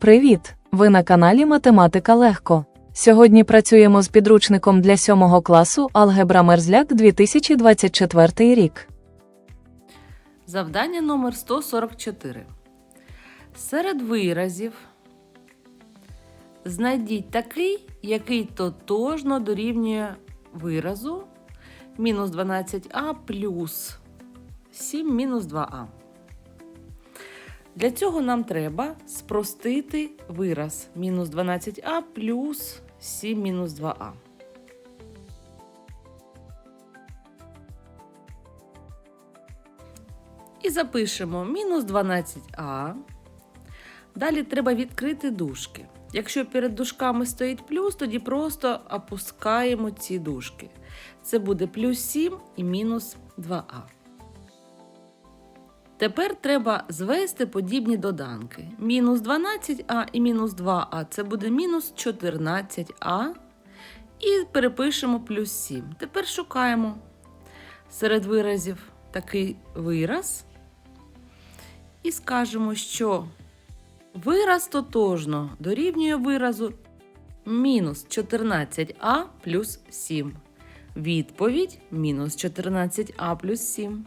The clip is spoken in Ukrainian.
Привіт! Ви на каналі Математика Легко. Сьогодні працюємо з підручником для 7 класу Алгебра Мерзляк 2024 рік. Завдання номер 144. Серед виразів знайдіть такий, який тотожно дорівнює виразу мінус 12а плюс 7 мінус 2а. Для цього нам треба спростити вираз мінус 12а плюс 7 мінус 2а. І запишемо мінус 12а. Далі треба відкрити дужки. Якщо перед дужками стоїть плюс, тоді просто опускаємо ці дужки. Це буде плюс 7 і мінус 2а. Тепер треба звести подібні доданки. Мінус 12а і мінус 2а це буде мінус 14а. І перепишемо плюс 7. Тепер шукаємо серед виразів такий вираз. І скажемо, що вираз тотожно дорівнює виразу мінус 14а плюс 7. Відповідь мінус 14а плюс 7.